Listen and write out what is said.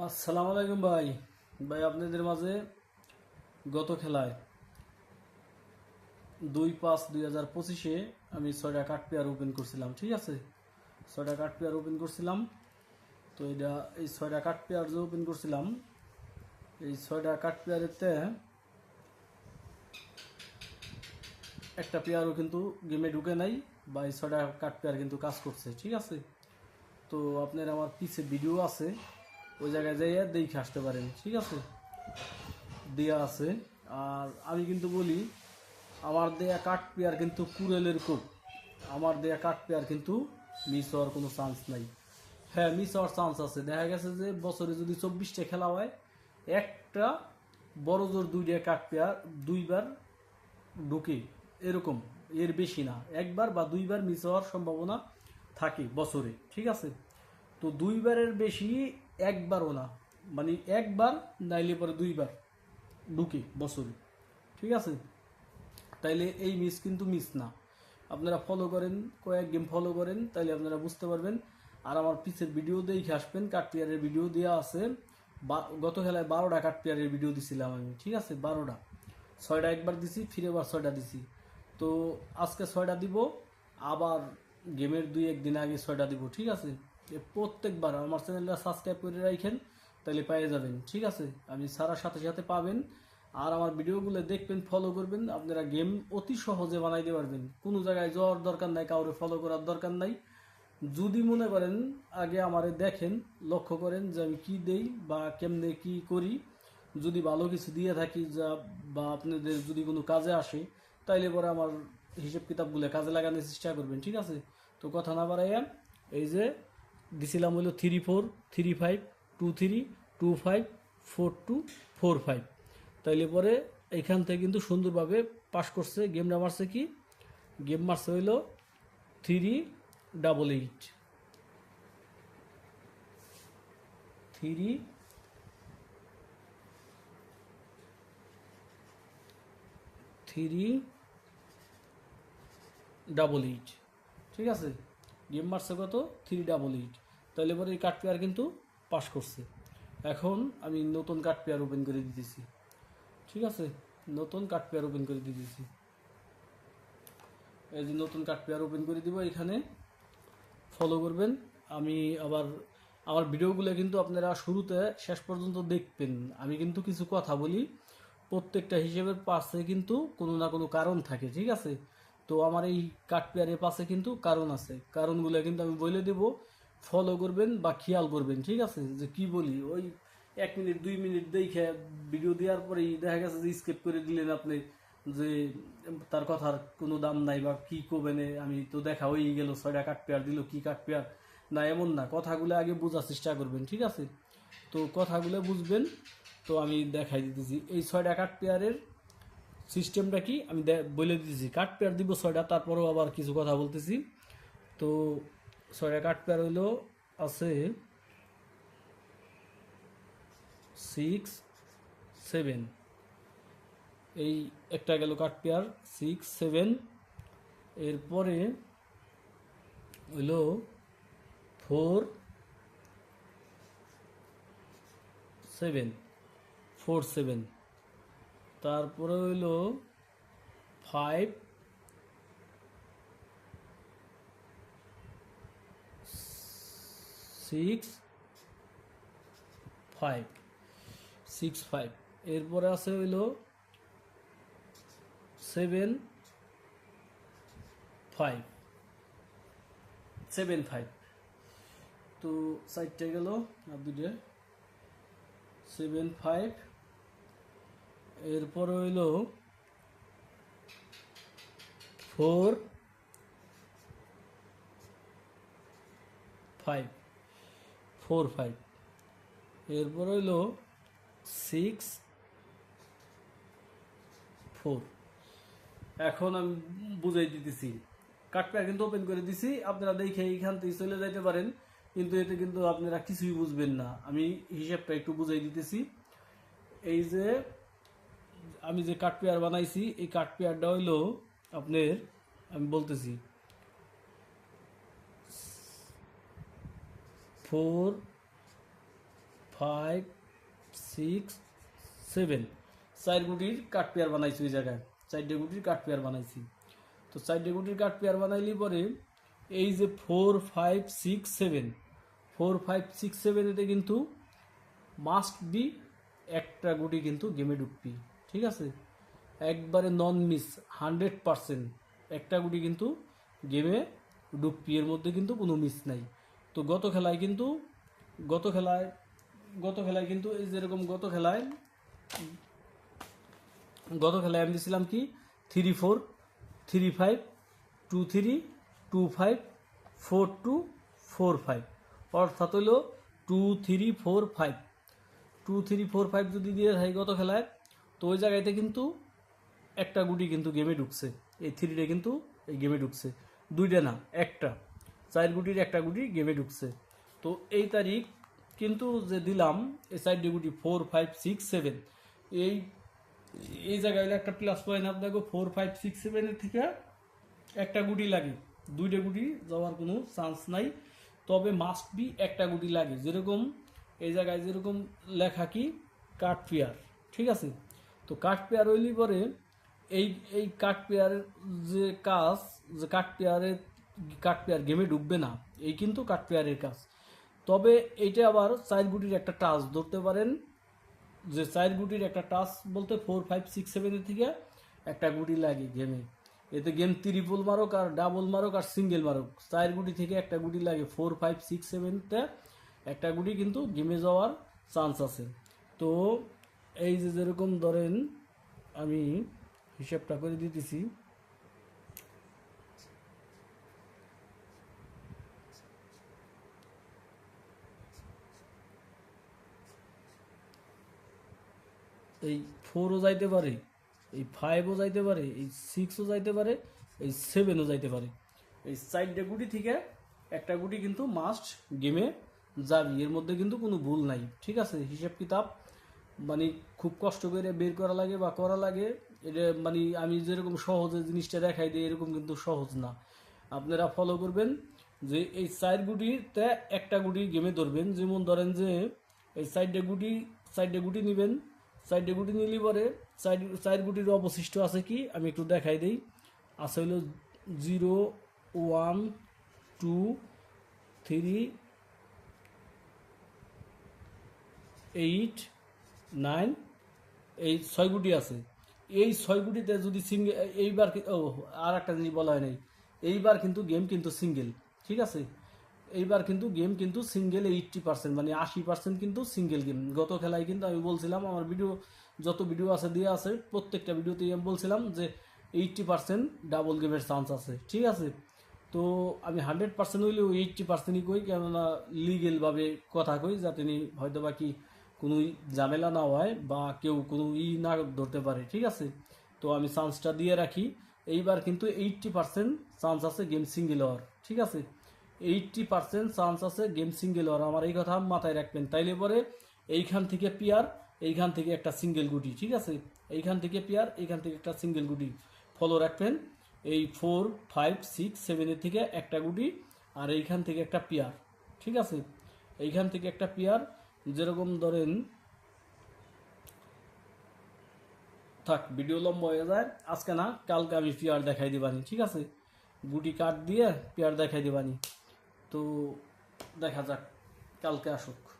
আসসালামু আলাইকুম ভাই। ভাই, আপনাদের মাঝে গত খেলায় দুই পাঁচ দুই হাজার পঁচিশে আমি ছয়টা কাঠ পেয়ার ওপেন করছিলাম, ঠিক আছে? ছয়টা কাঠ পেয়ার ওপেন করছিলাম। তো এটা, এই ছয়টা কাঠ পেয়ার যে ওপেন করছিলাম, এই ছয়টা কাঠ পেয়ারেতে একটা পেয়ারও কিন্তু গেমে ঢুকে নাই বা এই ছয়টা কাঠ পেয়ার কিন্তু কাজ করছে, ঠিক আছে? তো আপনার আমার পিছে ভিডিও আছে। ওই জায়গায় যাইয়া দেখে আসতে পারেন, ঠিক আছে? দেয়া আছে। আর আমি কিন্তু বলি, আমার দেয়া কাঠ পেয়ার কিন্তু কুরেলের কোপ আমার দেয়া কাঠ পেয়ার কিন্তু মিস হওয়ার কোনো চান্স নাই। হ্যাঁ মিস হওয়ার চান্স আছে। দেখা গেছে যে বছরে যদি চব্বিশটা খেলা হয়, একটা বড় জোর দুইটা কাঠ পেয়ার দুইবার ঢুকে, এরকম। এর বেশি না। একবার বা দুইবার মিস হওয়ার সম্ভাবনা থাকে বছরে, ঠিক আছে? তো দুইবারের বেশি একবারও না। মানে একবার, নাইলে পরে দুইবার ঢুকে বছরে। ঠিক আছে? তাইলে এই মিস কিন্তু মিস না। আপনারা ফলো করেন, কয়েক গেম ফলো করেন, তাইলে আপনারা বুঝতে পারবেন। আর আমার পিছের ভিডিও দেখে আসবেন, কাঠপিয়ারের ভিডিও দেওয়া আছে। গত খেলায় বারোটা কাঠপিয়ারের ভিডিও দিছিলাম আমি, ঠিক আছে? বারোটা। ছয়টা একবার দিছি, ফিরে আবার ছয়টা দিছি। তো আজকে ছয়টা দিব, আবার গেমের দুই একদিন আগে ছয়টা দিব, ঠিক আছে? এ প্রত্যেকবার আমার চ্যানেলটা সাবস্ক্রাইব করে রাখেন তাহলে পেয়ে যাবেন, ঠিক আছে? আমি সারার সাথে সাথে পাবেন। আর আমার ভিডিওগুলো দেখবেন ফলো করবেন, আপনারা গেম অতি সহজে বানাইতে পারবেন। কোনো জায়গায় যাওয়ার দরকার নাই, কাউরে ফলো করার দরকার নাই। যদি মনে করেন, আগে আমারে দেখেন, লক্ষ্য করেন যে আমি কী দেই বা কেমনে কি করি। যদি ভালো কিছু দিয়ে থাকি, যা বা আপনাদের যদি কোনো কাজে আসে, তাইলে পরে আমার হিসেব কিতাবগুলো কাজে লাগানোর চেষ্টা করবেন, ঠিক আছে? তো কথা না বাড়াইয়া, এই যে দিছিলাম হলো three four three five two three two five four two four five তাইলে পরে এইখান থেকে কিন্তু সুন্দরভাবে পাস করছে। গেমটা মারছে কি? গেম মারছে হইল three double eight three three double eight ঠিক আছে? গেম মারছে কত? থ্রি ডাবল এইট তাহলে পরে এই কাঠ পেয়ার কিন্তু পাস করছে। এখন আমি নতুন কাঠ পেয়ার ওপেন করে দিতেছি। ঠিক আছে? নতুন কাঠ পেয়ার ওপেন করে দিতেছি। এই যে নতুন কাঠ পেয়ার ওপেন করে দিব, এখানে ফলো করবেন। আমি আবার, আমার ভিডিওগুলো কিন্তু আপনারা শুরুতে শেষ পর্যন্ত দেখবেন। আমি কিন্তু কিছু কথা বলি, প্রত্যেকটা হিসেবের পাশে কিন্তু কোনো না কোনো কারণ থাকে, ঠিক আছে? তো আমার এই কাঠ পেয়ারের পাশে কিন্তু কারণ আছে। কারণগুলো কিন্তু আমি বলে দেব। ফলো করবেন বা খেয়াল করবেন, ঠিক আছে? যে কি বলি, ওই এক মিনিট, দুই মিনিট দেখে ভিডিও দেওয়ার পরেই দেখা গেছে যে স্কেপ করে দিলেন আপনি যে তার কথার কোনো দাম নাই বা কি করবেন আমি তো দেখা হয়েই গেল, ছয়টা কাঠ পেয়ার দিল, কি কাঠ পেয়ার না, এমন না, কথাগুলো আগে বোঝার চেষ্টা করবেন, ঠিক আছে? তো কথাগুলো বুঝবেন, তো আমি দেখাই দিতেছি। এই ছয়টা কাঠ পেয়ারের সিস্টেমটা কি? আমি বলে দিতেছি কাঠ পেয়ার দিব ছয়টা, তারপরেও আবার কিছু কথা বলতেছি। তো কাঠ পেয়ার হইল আছে সিক্স সেভেন এই একটা গেল কাঠ পেয়ার সিক্স সেভেন এরপরে হইল ফোর সেভেন ফোর সেভেন তারপরে হইল five six five six five এরপরে আছে হইল সেভেন ফাইভ সেভেন ফাইভ তো সাইডটা গেল আর দুটো সেভেন ফাইভ এরপর হইল ফোর ফাইভ ফোর ফাইভ। এরপর হইল সিক্স ফোর। এখন আমি বুঝাই দিতেছি। কাঠপেয়ার কিন্তু ওপেন করে দিছি, আপনারা দেখে এইখান থেকে চলে যাইতে পারেন, কিন্তু এতে কিন্তু আপনারা কিছুই বুঝবেন না। আমি হিসাবটা একটু বুঝাই দিতেছি। এই যে আমি যে কাঠ পেয়ার বানাইছি, এই কাঠ পেয়ারটা হইল আপনার, আমি বলতেছি ফোর ফাইভ সিক্স সেভেন চার গুটির কাঠ পেয়ার বানাইছি ওই জায়গায়। চারটে গুটির কাঠ পেয়ার বানাইছি। তো চারটে গুটির কাঠ পেয়ার বানাইলি পরে এই যে four five six seven four five six seven এতে কিন্তু মাস্ট বি একটা গুটি কিন্তু গেমে ঢুকবি। ঠিক আছে? একবারে নন মিস হান্ড্রেড পারসেন্ট একটা গুটি কিন্তু গেমে ডুবপি এর মধ্যে কিন্তু কোনো মিস নাই। তো গত খেলায় কিন্তু, গত খেলায় গত খেলায় কিন্তু এই যেরকম গত খেলায় গত খেলায় আমি দিয়েছিলাম কি? Three four three five two three two five four two four five অর্থাৎ হলো two three four five two three four five যদি দিয়ে থাকি গত খেলায়, তো ওই জায়গাতে কিন্তু একটা গুটি কিন্তু গেমে ঢুকছে। এই থ্রিটা কিন্তু এই গেমে ঢুকছে। দুইটা না, একটা। চার গুটির একটা গুটি গেমে ঢুকছে। তো এই তারিখ কিন্তু যে দিলাম এই চারটে গুটি ফোর ফাইভ সিক্স সেভেন এই এই জায়গায় একটা প্লাস পয়েন্ট আপনাকে ফোর ফাইভ সিক্স সেভেনের থেকে একটা গুটি লাগে। দুইটা গুটি যাওয়ার কোনো চান্স নাই। তবে মাস্ট বি একটা গুটি লাগে। যেরকম, এই জায়গায় যেরকম লেখা কি? কাঠ পেয়ার, ঠিক আছে? তো কাঠ পেয়ার হইলি পরে এই এই কাঠ পেয়ারের যে কাজ, যে কাঠ পেয়ারের কাঠ পেয়ার গেমে ঢুকবে না। এই কিন্তু কাঠ পেয়ারের কাজ। তবে এইটা আবার চার গুটির একটা টাচ ধরতে পারেন। যে চার গুটির একটা টাচ বলতে ফোর ফাইভ সিক্স সেভেনের থেকে একটা গুটি লাগে গেমে এতে গেম ত্রিপল মারক আর ডাবল মারক আর সিঙ্গেল মারক। চার গুটি থেকে একটা গুটি লাগে। ফোর ফাইভ সিক্স সেভেনতে একটা গুটি কিন্তু গেমে যাওয়ার চান্স আছে। তো এই যে যেরকম ধরেন আমি হিসাবটা করে দিতেছি। এই ফোরও যাইতে পারে, এই ফাইভও যাইতে পারে, এই সিক্সও যাইতে পারে, এই সেভেনও যাইতে পারে। এই চারটে গুটি থেকে একটা গুটি কিন্তু মাস্ট গেমে যাবি। এর মধ্যে কিন্তু কোনো ভুল নাই, ঠিক আছে? হিসাব কিতাব মানে খুব কষ্ট করে বের করা লাগে বা করা লাগে, এটা মানে আমি যেরকম সহজে জিনিসটা দেখাই দিই, এরকম কিন্তু সহজ না। আপনারা ফলো করবেন যে এই চার গুটিতে একটা গুটি গেমে ধরবেন। যেমন ধরেন যে এই সাইডে গুটি সাইডে গুটি নেবেন সাইডে গুটি নিলে পরে, সাইড চার গুটির অবশিষ্ট আছে কি? আমি একটু দেখাই দিই। আছে হলো zero, one, two, three, eight, nine, এই ছয় গুটি আছে। এই ছয় গুটিতে যদি সিঙ্গেল, এইবার ও আর একটা জিনিস বলা হয় নাই। এইবার কিন্তু গেম কিন্তু সিঙ্গেল ঠিক আছে? এইবার কিন্তু গেম কিন্তু সিঙ্গেল এইটটি পার্সেন্ট মানে আশি পার্সেন্ট কিন্তু সিঙ্গেল গেম গত খেলায় কিন্তু আমি বলছিলাম, আমার ভিডিও যত ভিডিও আছে দিয়ে আছে, প্রত্যেকটা ভিডিওতেই আমি বলছিলাম যে এইটটি পার্সেন্ট ডাবল গেমের চান্স আছে, ঠিক আছে? তো আমি হান্ড্রেড পার্সেন্ট হইলেও এইটটি পার্সেন্টই কই, কেননা লিগেলভাবে কথা কই, যাতে হয়তো বা কি কোনো ঝামেলা না হয় বা কেউ কোনো ই না ধরতে পারে, ঠিক আছে? তো আমি চান্সটা দিয়ে রাখি। এইবার কিন্তু এইটটি পার্সেন্ট চান্স আছে গেম সিঙ্গেল হওয়ার, ঠিক আছে? এইটটি পার্সেন্ট চান্স আছে গেম সিঙ্গেল হওয়ার। আমার এই কথা মাথায় রাখবেন। তাইলে পরে এইখান থেকে পিয়ার এইখান থেকে একটা সিঙ্গেল গুটি, ঠিক আছে? এইখান থেকে পিয়ার এইখান থেকে একটা সিঙ্গেল গুটি। ফলো রাখবেন। এই ফোর ফাইভ সিক্স সেভেনের থেকে একটা গুটি আর এইখান থেকে একটা পিয়ার ঠিক আছে? এইখান থেকে একটা পিয়ার যেরকম ধরেন, থাক ভিডিও লম্বা হয়ে যায়। আজকে না, কালকে আমি পেয়ার দেখাই দিবানি, ঠিক আছে? গুটি কাট দিয়ে পেয়ার দেখাই দিবানি। তো দেখা যাক কালকে আসুক।